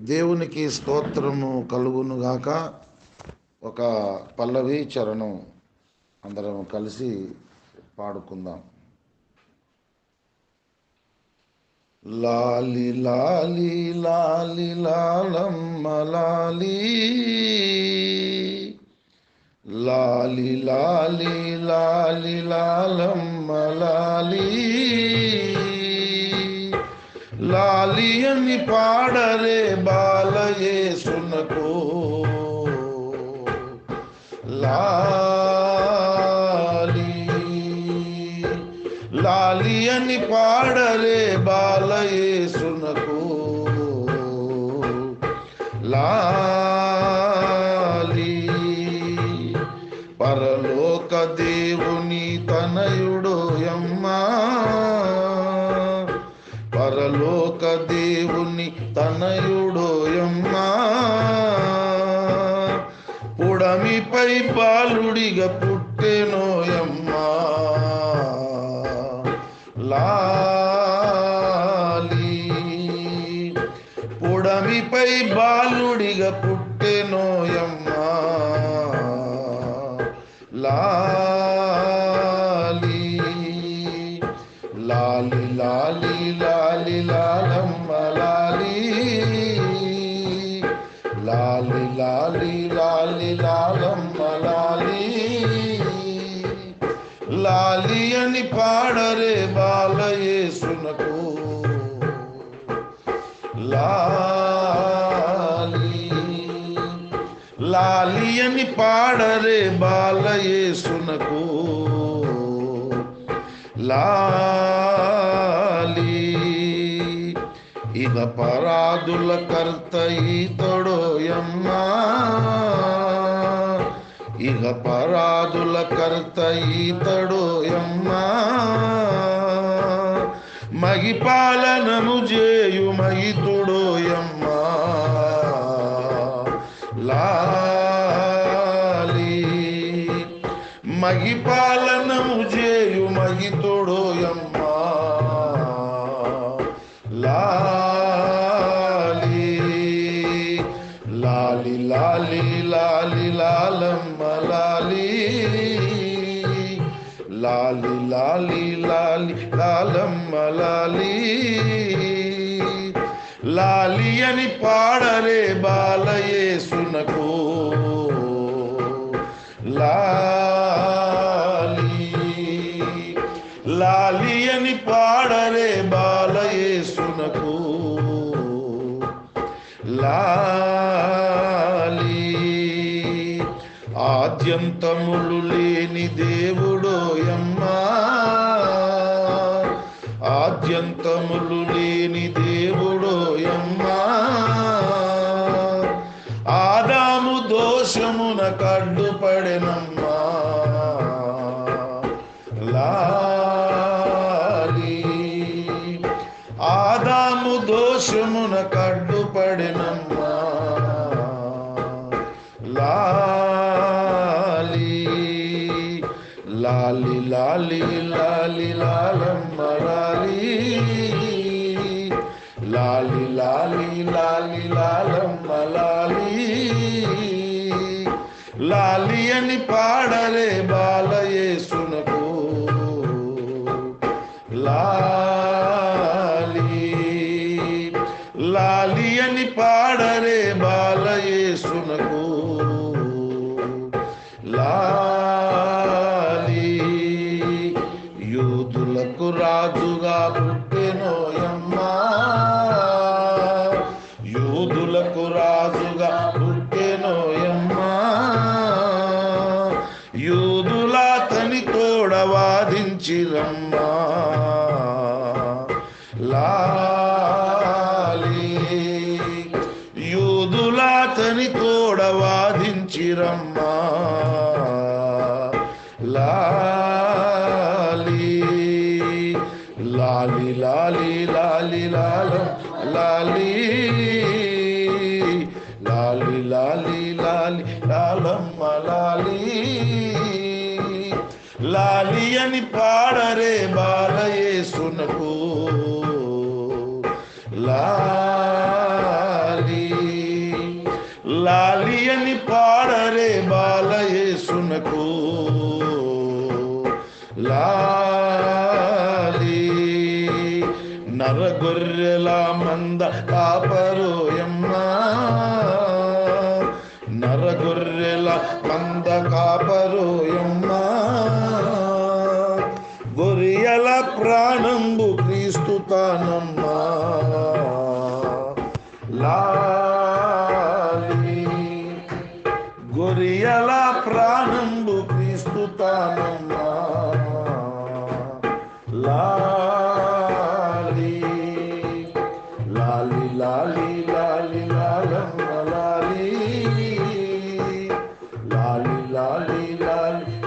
దేవునికి స్తోత్రము కలుగును గాక. ఒక పల్లవి చరణం అందరం కలిసి పాడుకుందాం. లాలి లాలి లాలి లాలమ్మ లాలి. లాలి లాలి లాలి లాలమ్మ లాలి. లాలియని పాడరే బాలయేసునకు లాలి లాలియని పాడరే బాలయేసునకు లాలి పరలోక దేవుని తనయు பாலுடிகப் యేసునకు లాలి లాలి అని పాడరే బాలయేసునకు లాలి. ఇద పరాదుల కర్త ఈతడోయమ్మా ఇక పరాదుల కర్త ఈతడోయమ్మా మగిపాలనము చేయు మహితుడోయమ్మా లాలి. మగిపాలనము చేయు మహితుడోయమ్మా లాలి. లాలి లాలి లాలి లాలమ్మ లాలి లాలి లాలి లాలి లాలమ్మ లాలి. లాలి అని పాడరే బాలయేసునకు. లాలి లాలి అని పాడరే బాలయేసునకు. లాలి ఆద్యంతములు లేని దేవుడు దేవుడోయమ్మా ఆద్యంతములు లేని దేవుడోయమ్మా ఆదాము దోషమున కడ్డుపడెనమ్మా రాజుగా పుట్టెనోయమ్మా యూదులకు రాజుగా పుట్టెనోయమ్మా యూదుల తని తోడ వాదించిరమ్మ. లాలి అని పాడరే బాలయేసునకు. లాలి అని పాడరే బాలయేసునకు. లాలి నరగొర్రెల మంద కాపరోయమ్మా నరగొర్రెల మంద కాపరోయమ్మా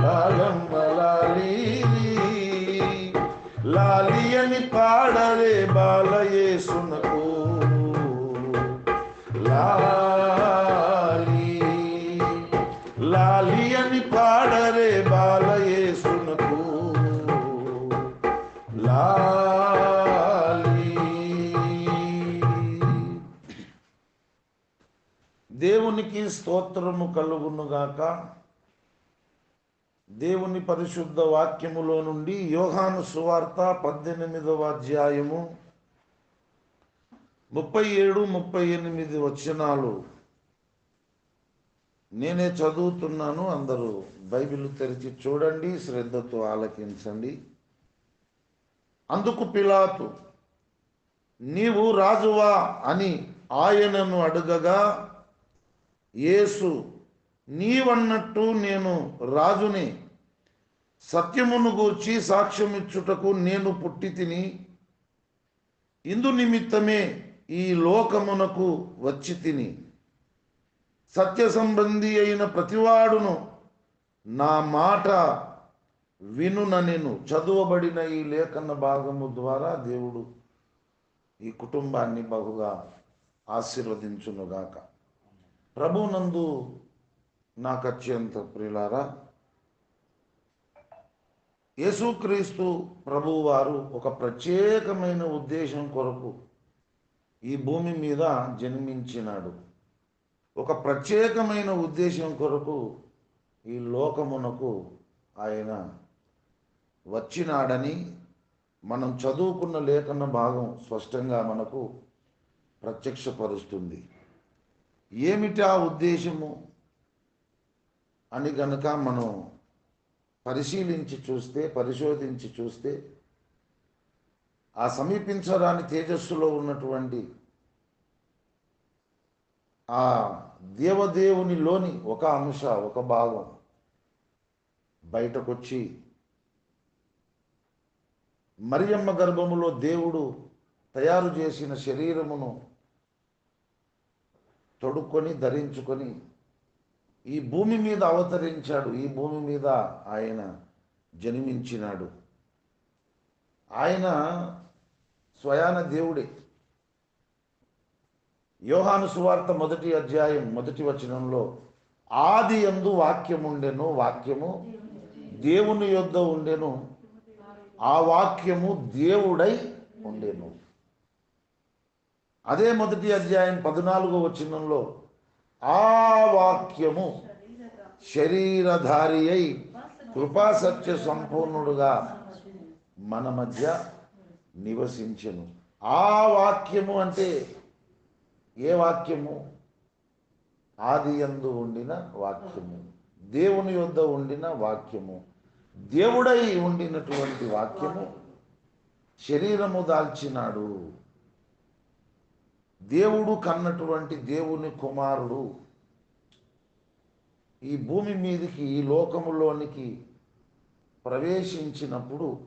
లాలమ్మ లాలి లాలి అని పాడరే బాలయేసునకు. లాలి లాలి అని పాడరే బాలయేసునకు. లాలి. దేవునికి స్తోత్రము కలుగునుగాక. దేవుని పరిశుద్ధ వాక్యములో నుండి యోహాను సువార్త పద్దెనిమిదవ అధ్యాయము ముప్పై ఏడు ముప్పై ఎనిమిది వచనాలు. నేనే చదువుతున్నాను అందరూ బైబిల్ తెరిచి చూడండి శ్రద్ధతో ఆలకించండి. అందుకు పిలాతు నీవు రాజువా అని ఆయనను అడగగా యేసు నీవన్నట్టు నేను రాజుని సత్యమును గూర్చి సాక్ష్యమిచ్చుటకు నేను పుట్టి తిని ఇందు నిమిత్తమే ఈ లోకమునకు వచ్చి తిని. సత్య సంబంధి అయిన ప్రతివాడును నా మాట వినుననెను చదువబడిన ఈ లేఖన భాగము ద్వారా దేవుడు ఈ కుటుంబాన్ని బహుగా ఆశీర్వదించునుగాక. ప్రభునందు నాకు అత్యంత ప్రియులారా యేసుక్రీస్తు ప్రభువారు ఒక ప్రత్యేకమైన ఉద్దేశం కొరకు ఈ భూమి మీద జన్మించినాడు. ఒక ప్రత్యేకమైన ఉద్దేశం కొరకు ఈ లోకమునకు ఆయన వచ్చినాడని మనం చదువుకున్న లేఖన భాగం స్పష్టంగా మనకు ప్రత్యక్షపరుస్తుంది. ఏమిటి ఆ ఉద్దేశము? అని గనక మనం పరిశీలించి చూస్తే పరిశోధించి చూస్తే ఆ సమీపించరాని తేజస్సులో ఉన్నటువంటి ఆ దేవదేవునిలోని ఒక అంశ ఒక భాగం బయటకొచ్చి మరియమ్మ గర్భములో దేవుడు తయారు చేసిన శరీరమును తొడుక్కొని ధరించుకొని ఈ భూమి మీద అవతరించాడు. ఈ భూమి మీద ఆయన జన్మించినాడు. ఆయన స్వయాన దేవుడే. యోహాను సువార్త మొదటి అధ్యాయం మొదటి వచనంలో ఆది ఎందు వాక్యం ఉండెను వాక్యము దేవుని యొద్ద ఉండెను ఆ వాక్యము దేవుడై ఉండెను. అదే మొదటి అధ్యాయం పద్నాలుగో వచనంలో ఆ వాక్యము శరీరధారి అయి కృపాసత్య సంపూర్ణుడుగా మన మధ్య నివసించను. ఆ వాక్యము అంటే ఏ వాక్యము? ఆది ఎందు ఉండిన వాక్యము. దేవుని యొద్ద ఉండిన వాక్యము. దేవుడై ఉండినటువంటి వాక్యము. శరీరము దాల్చినాడు. దేవుడు కన్నటువంటి దేవుని కుమారుడు. ఈ భూమి మీదకి ఈ లోకములోనికి ప్రవేశించినప్పుడు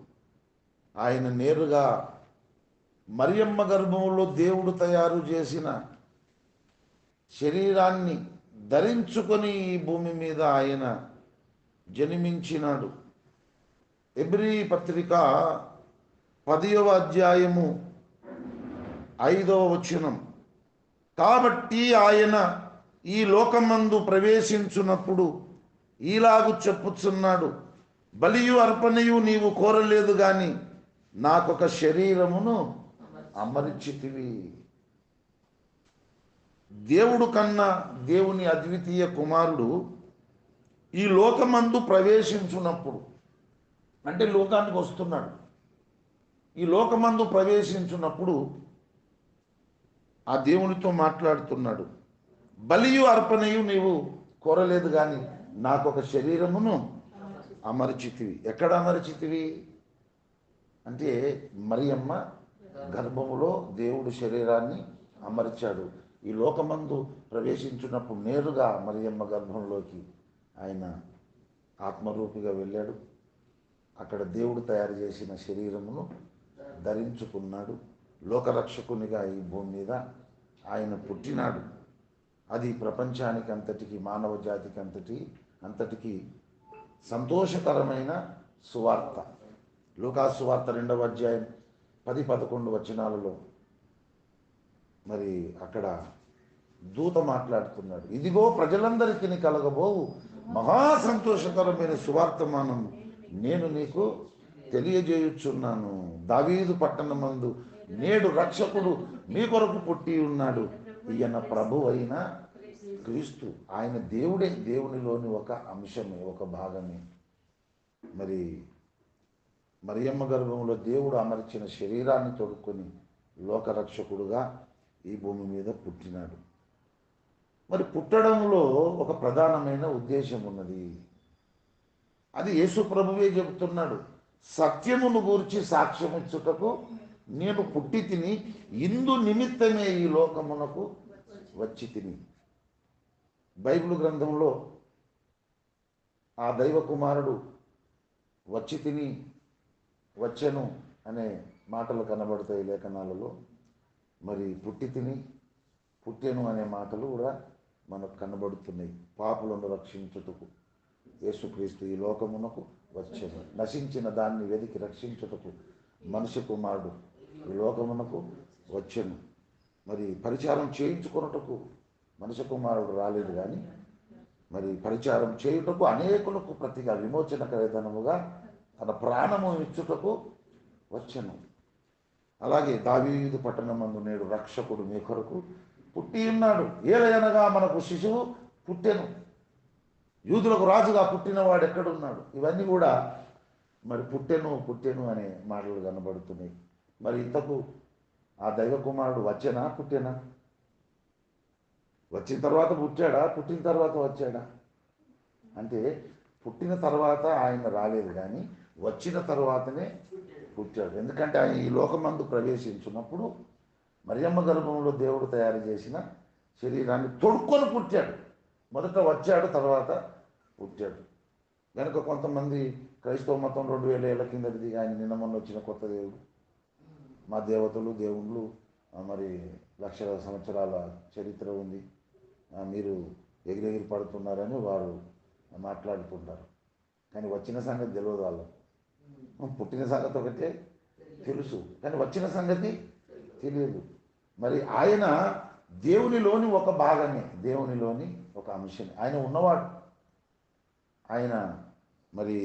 ఆయన నేరుగా మరియమ్మ గర్భములో దేవుడు తయారు చేసిన శరీరాన్ని ధరించుకొని ఈ భూమి మీద ఆయన జన్మించినాడు. ఎబ్రి పత్రిక పదియవ అధ్యాయము ఐదవ వచనం. కాబట్టి ఆయన ఈ లోకమందు ప్రవేశించున్నప్పుడు ఈలాగు చెప్పుచున్నాడు బలియు అర్పణయు నీవు కోరలేదు గాని నాకొక శరీరమును అమరిచితివి. దేవుడు కన్నా దేవుని అద్వితీయ కుమారుడు ఈ లోకమందు ప్రవేశించున్నప్పుడు అంటే లోకానికి వస్తున్నాడు. ఈ లోకమందు ప్రవేశించున్నప్పుడు ఆ దేవునితో మాట్లాడుతున్నాడు. బలియు అర్పణయు నీవు కోరలేదు కానీ నాకు ఒక శరీరమును అమరచితివి. ఎక్కడ అమరచితివి? అంటే మరియమ్మ గర్భములో దేవుడు శరీరాన్ని అమర్చాడు. ఈ లోకమందు ప్రవేశించినప్పుడు నేరుగా మరియమ్మ గర్భంలోకి ఆయన ఆత్మరూపిగా వెళ్ళాడు. అక్కడ దేవుడు తయారు చేసిన శరీరమును ధరించుకున్నాడు. లోకరక్షకునిగా ఈ భూమి మీద ఆయన పుట్టినాడు. అది ప్రపంచానికి అంతటికి మానవ జాతికి అంతటి అంతటికి సంతోషకరమైన సువార్త. లోకాసువార్త రెండవ అధ్యాయం పది పదకొండు వచనాలలో మరి అక్కడ దూత మాట్లాడుతున్నాడు. ఇదిగో ప్రజలందరికీ కలగబోవు. మహా సంతోషకరమైన సువార్తమానం నేను నీకు తెలియజేయుచున్నాను. దావీదు పట్టణమందు నేడు రక్షకుడు మీ కొరకు పుట్టి ఉన్నాడు. ఈయన ప్రభు అయిన క్రీస్తు. ఆయన దేవుడే. దేవునిలోని ఒక అంశమే ఒక భాగమే. మరి మరియమ్మ గర్భంలో దేవుడు అమర్చిన శరీరాన్ని తొడుక్కొని లోకరక్షకుడుగా ఈ భూమి మీద పుట్టినాడు. మరి పుట్టడంలో ఒక ప్రధానమైన ఉద్దేశం ఉన్నది. అది యేసు ప్రభువే చెబుతున్నాడు. సత్యమును గూర్చి సాక్ష్యమిచ్చుటకు నేను పుట్టి తిని ఇందు నిమిత్తమే ఈ లోకమునకు వచ్చి తిని. బైబిల్ గ్రంథంలో ఆ దైవ కుమారుడు వచ్చి తిని వచ్చెను అనే మాటలు కనబడతాయి లేఖనాలలో. మరి పుట్టి తిని పుట్టెను అనే మాటలు కూడా మనకు కనబడుతున్నాయి. పాపులను రక్షించుటకు యేసుక్రీస్తు ఈ లోకమునకు వచ్చెను. నశించిన దాన్ని వెతికి రక్షించుటకు మనిషి కుమారుడు ఈ లోకమునకు వచ్చను. మరి పరిచారం చేయించుకొనుటకు మనిషి కుమారుడు రాలేదు కానీ మరి పరిచారం చేయుటకు అనేకులకు ప్రతిగా విమోచన కలిదనముగా తన ప్రాణము ఇచ్చుటకు వచ్చను. అలాగే దావీదు పట్టణమందు నేడు రక్షకుడు మీ కొరకు పుట్టి ఉన్నాడు. ఏలయనగా మనకు శిశువు పుట్టెను. యూదులకు రాజుగా పుట్టినవాడు ఎక్కడున్నాడు? ఇవన్నీ కూడా మరి పుట్టెను పుట్టెను అనే మాటలు కనబడుతున్నాయి. మరి ఇంతకు ఆ దైవ కుమారుడు వచ్చేనా పుట్టేనా? వచ్చిన తర్వాత పుట్టాడా పుట్టిన తర్వాత వచ్చాడా? అంటే పుట్టిన తర్వాత ఆయన రాలేదు కానీ వచ్చిన తర్వాతనే పుట్టాడు. ఎందుకంటే ఆయన ఈ లోకమందు ప్రవేశించినప్పుడు మరియమ్మ గర్భంలో దేవుడు తయారు చేసిన శరీరాన్ని తొడుక్కొని పుట్టాడు. మొదట వచ్చాడు తర్వాత పుట్టాడు. కనుక కొంతమంది క్రైస్తవ మతం రెండు వేల ఏళ్ళ కిందటిది ఆయన నిన్న మొన్న వచ్చిన కొత్త దేవుడు. మా దేవతలు దేవుళ్ళు మరి లక్షల సంవత్సరాల చరిత్ర ఉంది. మీరు ఎగిరెగిరి పడుతున్నారని వారు మాట్లాడుతుంటారు కానీ వచ్చిన సంగతి తెలియదు వాళ్ళకు. పుట్టిన సంగతి ఒకటే తెలుసు. కానీ వచ్చిన సంగతి తెలియదు. మరి ఆయన దేవునిలోని ఒక భాగమే దేవునిలోని ఒక అంశమే. ఆయన ఉన్నవాడు. ఆయన మరి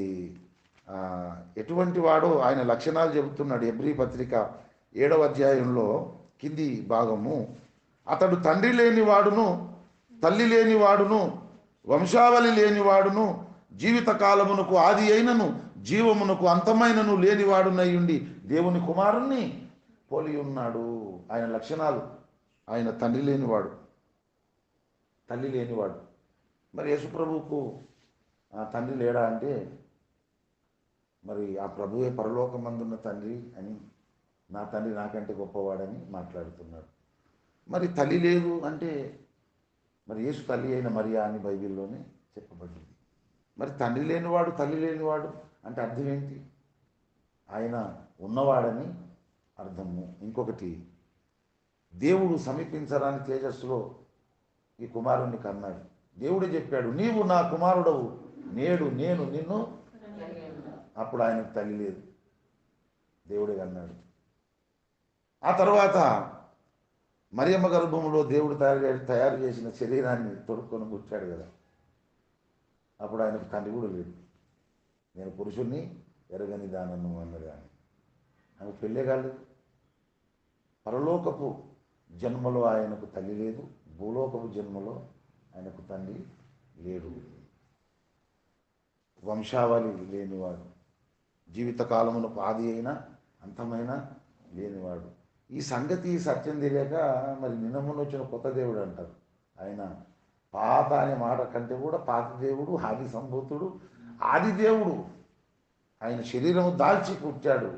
ఎటువంటి వాడో ఆయన లక్షణాలు చెబుతున్నాడు. ఎబ్రి పత్రిక ఏడవ అధ్యాయంలో కింది భాగము. అతడు తండ్రి లేని వాడును తల్లి లేనివాడును వంశావళి లేని వాడును జీవిత కాలమునకు ఆది అయినను జీవమునకు అంతమైనను లేనివాడునయ్యుండి దేవుని కుమారుణ్ణి పోలి ఉన్నాడు. ఆయన లక్షణాలు ఆయన తండ్రి లేనివాడు తల్లి లేనివాడు మరి యేసుప్రభువుకు ఆ తండ్రి లేడా? అంటే మరి ఆ ప్రభువే పరలోకమందున్న తండ్రి అని నా తండ్రి నాకంటే గొప్పవాడని మాట్లాడుతున్నాడు. మరి తల్లి లేదు అంటే మరి యేసు తల్లి అయిన మరియా అని బైబిల్లోనే చెప్పబడింది. మరి తండ్రి లేనివాడు తల్లి లేనివాడు అంటే అర్థం ఏంటి? ఆయన ఉన్నవాడని అర్థము. ఇంకొకటి దేవుడు సమీపించరాని తేజస్సులో ఈ కుమారుణ్ణి కన్నాడు. దేవుడే చెప్పాడు నీవు నా కుమారుడవు. నేడు నేను నిన్ను అప్పుడు ఆయనకు తల్లి లేదు. దేవుడే కన్నాడు. ఆ తర్వాత మరియమ్మ గర్భంలో దేవుడు తయారు తయారు చేసిన శరీరాన్ని తొడుక్కొని కూర్చాడు కదా. అప్పుడు ఆయనకు తండ్రి కూడా లేదు. నేను పురుషుణ్ణి ఎరగని దానను అన్నది ఆయన. ఆమె పెళ్ళే కాలేదు. పరలోకపు జన్మలో ఆయనకు తల్లి లేదు. భూలోకపు జన్మలో ఆయనకు తండ్రి లేడు. వంశావళి లేనివాడు. జీవితకాలమునకు ఆది అయినా అంతమైన లేనివాడు. ఈ సంగతి సత్యం తెలియక మరి నిన్నమున వచ్చిన కొత్త దేవుడు అంటారు. ఆయన పాత అనే మాట కంటే కూడా పాత దేవుడు ఆది సంభూతుడు ఆది దేవుడు. ఆయన శరీరం దాల్చి పుట్టాడు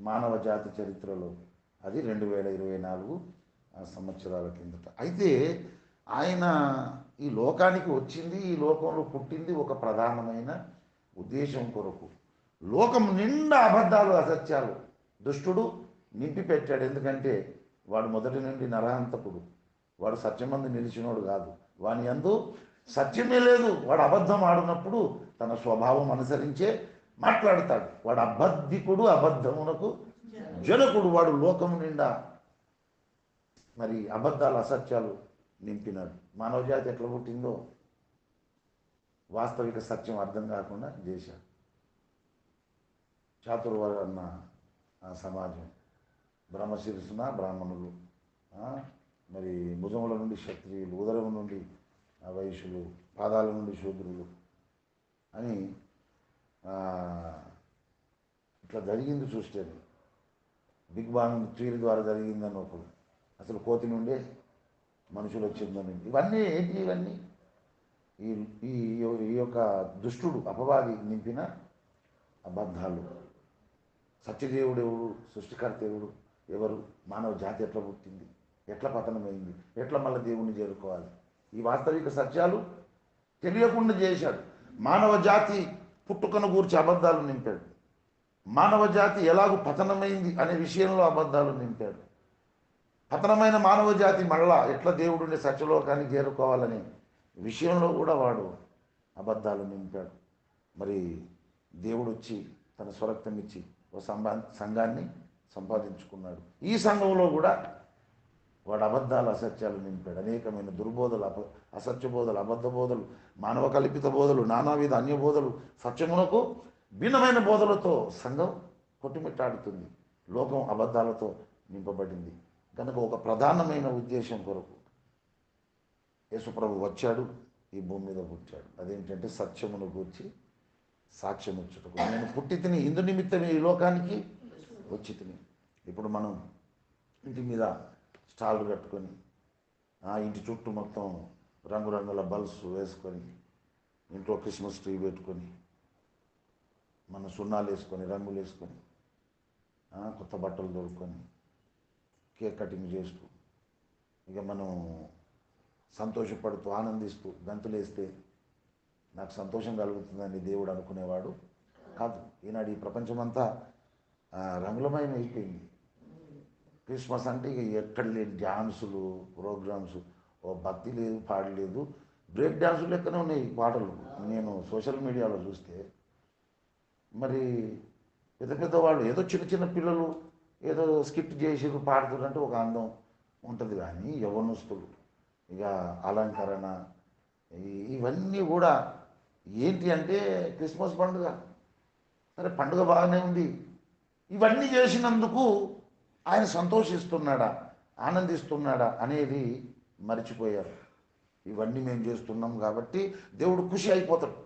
మానవ జాతి చరిత్రలో. అది రెండు వేల ఇరవై నాలుగు సంవత్సరాల కిందట. అయితే ఆయన ఈ లోకానికి వచ్చింది ఈ లోకంలో పుట్టింది ఒక ప్రధానమైన ఉద్దేశం కొరకు. లోకం నిండా అబద్ధాలు అసత్యాలు. దుష్టుడు నింపి పెట్టాడు ఎందుకంటే వాడు మొదటి నుండి నరహంతకుడు. వాడు సత్యమందు నిలిచినోడు కాదు. వాని అందు సత్యమే లేదు. వాడు అబద్ధం ఆడినప్పుడు తన స్వభావం అనుసరించే మాట్లాడతాడు. వాడు అబద్ధికుడు అబద్ధమునకు జనకుడు. వాడు లోకము నిండా మరి అబద్ధాలు అసత్యాలు నింపినాడు. మానవజాతి ఎట్లా పుట్టిందో వాస్తవిక సత్యం అర్థం కాకుండా చేశాడు చాతుర్వర్ణ సమాజం. బ్రహ్మశిరసున బ్రాహ్మణులు. మరి భుజముల నుండి క్షత్రియులు ఉదరం నుండి ఆ వైశ్యులు పాదాల నుండి శూద్రులు అని ఇట్లా జరిగింది చూస్తే బిగ్ బాంగ్ థియరీ ద్వారా జరిగిందని ఒకడు. అసలు కోతి నుండే మనుషులు వచ్చిందని. ఇవన్నీ ఏంటి ఇవన్నీ? ఈ ఈ ఈ యొక్క దుష్టుడు అపవాది నింపిన అబద్ధాలు. సత్యదేవుడు ఎవడు? సృష్టికర్త ఎవడు? ఎవరు? మానవ జాతి ఎట్లా పుట్టింది? ఎట్లా పతనమైంది? ఎట్లా మళ్ళీ దేవుణ్ణి చేరుకోవాలి? ఈ వాస్తవిక సత్యాలు తెలియకుండా చేశాడు. మానవ జాతి పుట్టుకను గూర్చి అబద్ధాలు నింపాడు. మానవ జాతి ఎలాగూ పతనమైంది అనే విషయంలో అబద్ధాలు నింపాడు. పతనమైన మానవ జాతి మళ్ళా ఎట్లా దేవుడిని సత్యలోకానికి చేరుకోవాలని విషయంలో కూడా వాడు అబద్ధాలు నింపాడు. మరి దేవుడు వచ్చి తన స్వరక్తం ఇచ్చి ఓ సంబా సంఘాన్ని సంపాదించుకున్నాడు. ఈ సంఘంలో కూడా వాడు అబద్ధాలు అసత్యాలు నింపాడు. అనేకమైన దుర్బోధలు అప అసత్య బోధలు అబద్ధ బోధలు మానవ కల్పిత బోధలు నానావిధ అన్య బోధలు సత్యమునకు భిన్నమైన బోధలతో సంఘం కొట్టుమిట్టాడుతుంది. లోకం అబద్ధాలతో నింపబడింది. కనుక ఒక ప్రధానమైన ఉద్దేశం కొరకు యేసుప్రభు వచ్చాడు ఈ భూమి మీద పుట్టాడు. అదేంటంటే సత్యమును గూర్చి సాక్ష్యం ఇచ్చుటకు నేను పుట్టి తిని ఇందు నిమిత్తం ఈ లోకానికి వచ్చి తిని ఇప్పుడు మనం ఇంటి మీద స్టాల్ కట్టుకొని ఆ ఇంటి చుట్టూ మొత్తం రంగురంగుల బల్బ్స్ వేసుకొని ఇంట్లో క్రిస్మస్ ట్రీ పెట్టుకొని మన సున్నాలు వేసుకొని రంగులు వేసుకొని కొత్త బట్టలు దొరుకుని కేక్ కటింగ్ చేస్తూ ఇక మనం సంతోషపడుతూ ఆనందిస్తూ గంతులేస్తే నాకు సంతోషం కలుగుతుందని దేవుడు అనుకునేవాడు కాదు. ఈనాడు ఈ ప్రపంచమంతా రంగులమైన అయిపోయింది క్రిస్మస్ అంటే ఇక ఎక్కడ లేని డ్యాన్సులు ప్రోగ్రామ్స్. ఓ భక్తి లేదు పాడలేదు బ్రేక్ డ్యాన్సులు లెక్కనే ఉన్నాయి పాటలు. నేను సోషల్ మీడియాలో చూస్తే మరి పెద్ద పెద్ద వాళ్ళు ఏదో చిన్న చిన్న పిల్లలు ఏదో స్కిట్ చేసి పాడుతున్నారు అంటే ఒక అందం ఉంటుంది కానీ యవనస్తులు. ఇక అలంకరణ ఇవన్నీ కూడా ఏంటి అంటే క్రిస్మస్ పండుగ. సరే పండుగ బాగానే ఉంది. ఇవన్నీ చేసినందుకు ఆయన సంతోషిస్తున్నాడా ఆనందిస్తున్నాడా అనేది మర్చిపోయారు. ఇవన్నీ మేము చేస్తున్నాం కాబట్టి దేవుడు ఖుషి అయిపోతాడు.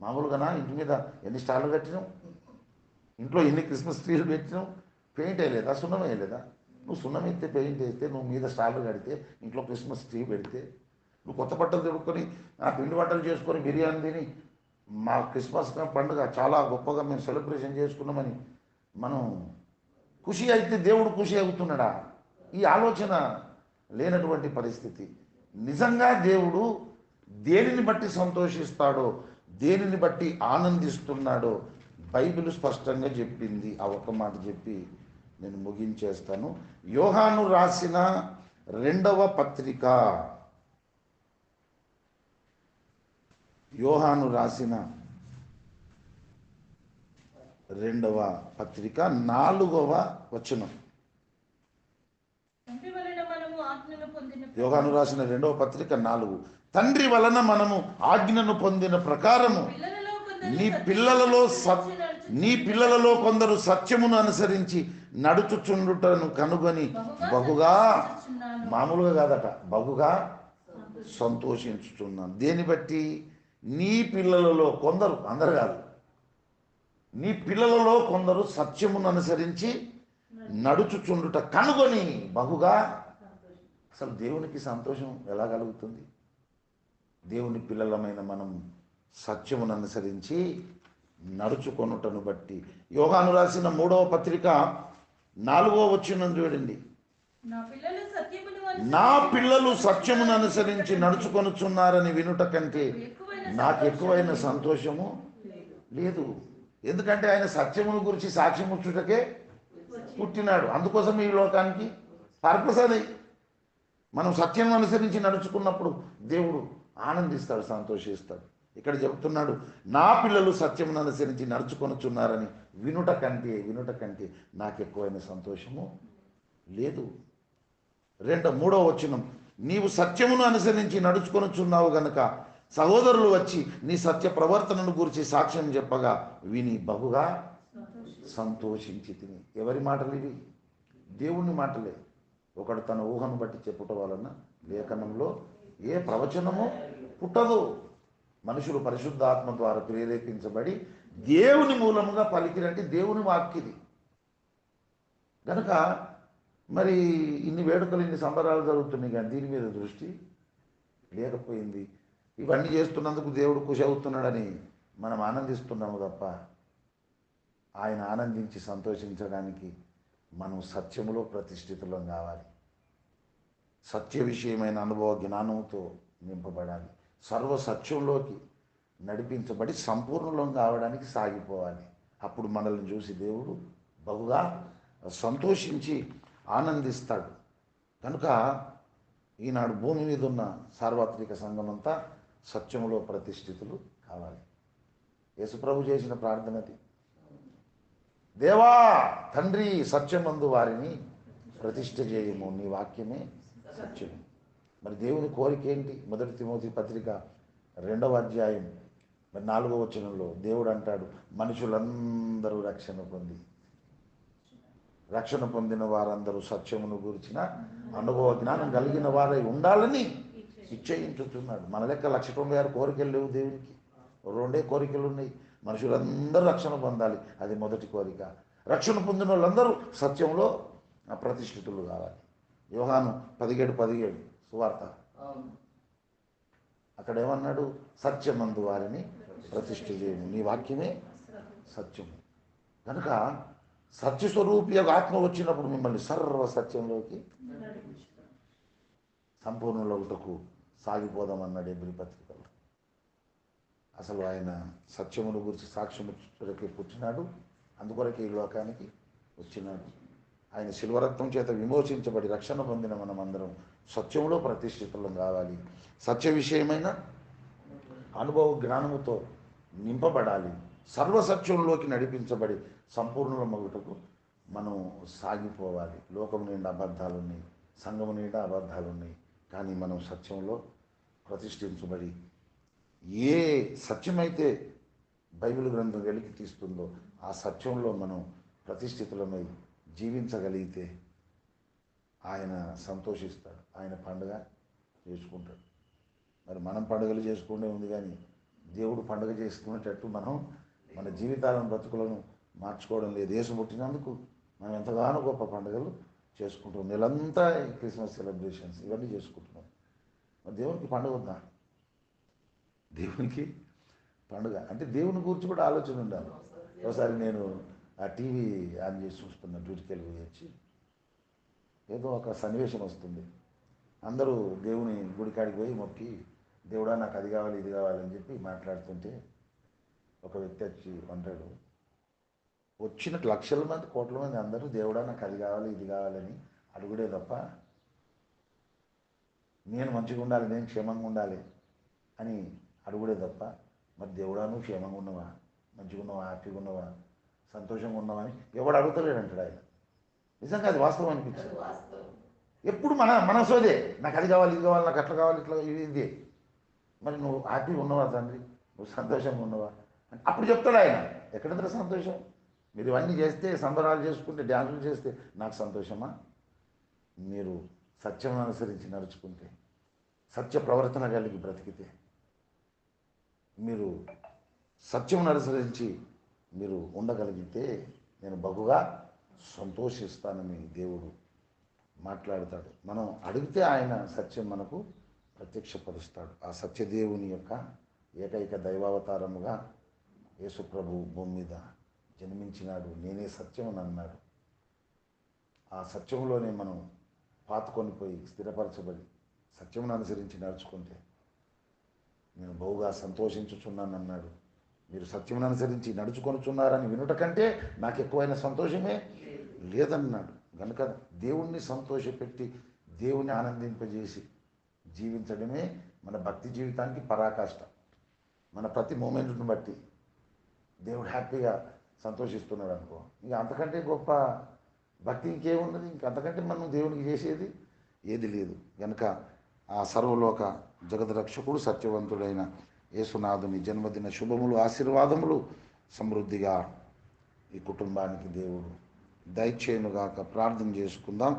మామూలుగానా ఇంటి మీద ఎన్ని స్టార్లు కట్టినాం? ఇంట్లో ఎన్ని క్రిస్మస్ ట్రీలు పెట్టినాం? పెయింట్ వేయలేదా? సున్నం వేయలేదా? నువ్వు సున్నం ఎత్తే పెయింట్ వేస్తే నువ్వు మీద స్టార్లు కడితే ఇంట్లో క్రిస్మస్ ట్రీ పెడితే నువ్వు కొత్త బట్టలు తెడుకొని ఆ పిండి వంటలు చేసుకొని బిర్యానీ తిని మా క్రిస్మస్ పండుగ చాలా గొప్పగా మేము సెలబ్రేషన్ చేసుకున్నామని మనం ఖుషి అయితే దేవుడు ఖుషి అవుతున్నాడా? ఈ ఆలోచన లేనటువంటి పరిస్థితి. నిజంగా దేవుడు దేనిని బట్టి సంతోషిస్తాడో దేనిని బట్టి ఆనందిస్తున్నాడో బైబిల్ స్పష్టంగా చెప్పింది. ఆ ఒక్క మాట చెప్పి నేను ముగించేస్తాను. యోహాను రాసిన రెండవ పత్రిక. యోహాను రాసిన రెండవ పత్రిక నాలుగవ వచనం. యోహాను రాసిన రెండవ పత్రిక నాలుగు. తండ్రి వలన మనము ఆజ్ఞను పొందిన ప్రకారము నీ పిల్లలలో సత్ నీ పిల్లలలో కొందరు సత్యమును అనుసరించి నడుచుచుండుటను కనుగొని బహుగా. మామూలుగా కాదట బహుగా సంతోషించుచున్నాను. దేని బట్టి? నీ పిల్లలలో కొందరు అందరు కాదు. నీ పిల్లలలో కొందరు సత్యమును అనుసరించి నడుచుచుండుట కనుగొని బహుగా అసలు దేవునికి సంతోషం ఎలా కలుగుతుంది? దేవుని పిల్లలమైన మనం సత్యమును అనుసరించి నడుచుకొనుటను బట్టి. యోగాను రాసిన మూడవ పత్రిక నాలుగవ వచ్చిన చూడండి. నా పిల్లలు సత్యమును అనుసరించి నడుచుకొనుచున్నారని వినుట కంటే నాకు ఎక్కువైన సంతోషము లేదు. ఎందుకంటే ఆయన సత్యమును గురించి సాక్ష్యం పుట్టినాడు. అందుకోసం ఈ లోకానికి పర్పస్ అది మనం సత్యం అనుసరించి నడుచుకున్నప్పుడు దేవుడు ఆనందిస్తాడు సంతోషిస్తాడు. ఇక్కడ చెబుతున్నాడు నా పిల్లలు సత్యమును అనుసరించి నడుచుకొనుచున్నారని వినుట కంటే వినుట కంటే నాకు ఎక్కువైన సంతోషము లేదు. రెండో మూడో వచనం నీవు సత్యమును అనుసరించి నడుచుకొనుచున్నావు గనక సహోదరులు వచ్చి నీ సత్య ప్రవర్తనను గురించి సాక్ష్యం చెప్పగా విని బహుగా సంతోషించి తిని. ఎవరి మాటలు ఇవి? దేవుని మాటలే. ఒకడు తన ఊహను బట్టి చెప్పుట వలన లేఖనంలో ఏ ప్రవచనము పుట్టదు. మనుషులు పరిశుద్ధాత్మ ద్వారా ప్రేరేపించబడి దేవుని మూలముగా పలికిరంటే దేవుని వాక్యది గనక మరి ఇన్ని వేడుకలు ఇన్ని సంబరాలు జరుగుతున్నాయి కానీ దీని మీద దృష్టి లేకపోయింది. ఇవన్నీ చేస్తున్నందుకు దేవుడు ఖుషి అవుతున్నాడని మనం ఆనందిస్తున్నాము తప్ప ఆయన ఆనందించి సంతోషించడానికి మనం సత్యములో ప్రతిష్ఠితులం కావాలి. సత్య విషయమైన అనుభవ జ్ఞానంతో నింపబడాలి. సర్వ సత్యంలోకి నడిపించబడి సంపూర్ణలం కావడానికి సాగిపోవాలి. అప్పుడు మనల్ని చూసి దేవుడు బహుగా సంతోషించి ఆనందిస్తాడు. కనుక ఈనాడు భూమి మీద ఉన్న సార్వత్రిక సంఘం సత్యములో ప్రతిష్ఠితులు కావాలి. యేసుప్రభు చేసిన ప్రార్థనది దేవా తండ్రి సత్యమందు వారిని ప్రతిష్ఠ చేయము. నీ వాక్యమే సత్యము. మరి దేవుని కోరిక ఏంటి? మొదటి తిమోతి పత్రిక రెండవ అధ్యాయం మరి నాలుగవ వచనంలో దేవుడు అంటాడు మనుషులందరూ రక్షణ పొంది. రక్షణ పొందిన వారందరూ సత్యమును గురించిన అనుభవ జ్ఞానం కలిగిన వారై ఉండాలని ఇచ్చయించుతున్నాడు మన లెక్క లక్ష తొంభై ఆరు కోరికలు లేవు దేవునికి. రెండే కోరికలు ఉన్నాయి. మనుషులందరూ రక్షణ పొందాలి. అది మొదటి కోరిక. రక్షణ పొందిన వాళ్ళందరూ సత్యంలో ప్రతిష్ఠితులు కావాలి. యోహాను పదిహేడు పదిహేడు సువార్త. అక్కడ ఏమన్నాడు సత్యమందు వారిని ప్రతిష్ఠ చేయము. నీ వాక్యమే సత్యము. కనుక సత్యస్వరూపి యొక్క ఆత్మ వచ్చినప్పుడు మిమ్మల్ని సర్వ సత్యంలోకి సంపూర్ణులవుటకు సాగిపోదామన్నాడు ఎబ్రి పత్రికలో. అసలు ఆయన సత్యమును గురించి సాక్ష్యముకి పుట్టినాడు అందుకొరకే ఈ లోకానికి వచ్చినాడు. ఆయన శిల్వరత్నం చేత విమోచించబడి రక్షణ పొందిన మనమందరం సత్యంలో ప్రతిష్ఠితులం కావాలి. సత్య విషయమైన అనుభవ జ్ఞానముతో నింపబడాలి. సర్వసత్యంలోకి నడిపించబడి సంపూర్ణ మగుటకు మనం సాగిపోవాలి. లోకం నిండా అబద్ధాలున్నాయి సంఘము నిండా అబద్ధాలున్నాయి. కానీ మనం సత్యంలో ప్రతిష్ఠించబడి ఏ సత్యమైతే బైబిల్ గ్రంథం వెలికి తీస్తుందో ఆ సత్యంలో మనం ప్రతిష్ఠితులమై జీవించగలిగితే ఆయన సంతోషిస్తాడు ఆయన పండుగ చేసుకుంటాడు. మరి మనం పండుగలు చేసుకుంటే ఉంది కానీ దేవుడు పండుగ చేసుకునేటట్టు మనం మన జీవితాలను బ్రతుకులను మార్చుకోవడం లేదు. దేశం పుట్టినందుకు మనం ఎంతగానో గొప్ప పండుగలు చేసుకుంటాం నెలంతా క్రిస్మస్ సెలబ్రేషన్స్ ఇవన్నీ చేసుకుంటాం మరి దేవునికి పండుగ ఉందా? దేవునికి పండుగ. అంటే దేవుని గురించి కూడా ఆలోచన ఉండాలి. ఒకసారి నేను ఆ టీవీ ఆన్ చేసి చూస్తున్న డ్యూటీకి వెళ్ళి వచ్చి. ఏదో ఒక సన్నివేశం వస్తుంది. అందరూ దేవుని గుడికాడికి పోయి మొక్కి దేవుడా నాకు అది కావాలి ఇది కావాలని చెప్పి మాట్లాడుతుంటే ఒక వ్యక్తి వచ్చి అంటాడు వచ్చిన లక్షల మంది కోట్ల మంది అందరూ దేవుడా నాకు అది కావాలి ఇది కావాలని అడుగుడే తప్ప నేను మంచిగా ఉండాలి నేను క్షేమంగా ఉండాలి అని అడుగుడే తప్ప మరి దేవుడా నువ్వు క్షేమంగా ఉన్నవా? మంచిగా ఉన్నావా? హ్యాపీగా ఉన్నావా? సంతోషంగా ఉన్నావా అని ఎవడు అడుగుతలేడు అంటాడు ఆయన. నిజంగా అది వాస్తవం అనిపించింది. ఎప్పుడు మన మన సోదే నాకు అది కావాలి ఇది కావాలి నాకు అట్లా కావాలి ఇట్లా ఇది ఇది. మరి నువ్వు హ్యాపీగా ఉన్నవా తండ్రి? నువ్వు సంతోషంగా ఉన్నవా? అని అప్పుడు చెప్తాడు ఆయన. ఎక్కడంటే సంతోషం? మీరు ఇవన్నీ చేస్తే సంబరాలు చేసుకుంటే డ్యాన్సులు చేస్తే నాకు సంతోషమా? మీరు సత్యం అనుసరించి నడుచుకుంటే సత్య ప్రవర్తన కలిగి బ్రతికితే మీరు సత్యం అనుసరించి మీరు ఉండగలిగితే నేను బహుగా సంతోషిస్తానని దేవుడు మాట్లాడతాడు. మనం అడిగితే ఆయన సత్యం మనకు ప్రత్యక్షపరుస్తాడు. ఆ సత్యదేవుని యొక్క ఏకైక దైవావతారముగా యేసుప్రభు భూమి మీద జన్మించినాడు. నేనే సత్యం అని అన్నాడు. ఆ సత్యంలోనే మనం పాతుకొని పోయి స్థిరపరచబడి సత్యమును అనుసరించి నడుచుకుంటే నేను బహుగా సంతోషించుచున్నాను అన్నాడు మీరు సత్యమును అనుసరించి నడుచుకొనుచున్నారని వినుట కంటే నాకు ఎక్కువైన సంతోషమే లేదన్నాడు. కనుక దేవుణ్ణి సంతోషపెట్టి దేవుణ్ణి ఆనందింపజేసి జీవించడమే మన భక్తి జీవితానికి పరాకాష్ట. మన ప్రతి మూమెంట్ను బట్టి దేవుడు హ్యాపీగా సంతోషిస్తున్నాడు అనుకో. ఇంకా అంతకంటే గొప్ప భక్తి ఇంకేమున్నది ఇంక అంతకంటే మనం దేవునికి చేసేది ఏది లేదు. కనుక ఆ సర్వలోక జగద్రక్షకుడు సత్యవంతుడైన యేసునాథుని జన్మదిన శుభములు ఆశీర్వాదములు సమృద్ధిగా ఈ కుటుంబానికి దేవుడు దయచేయునుగాక ప్రార్థన చేసుకుందాం.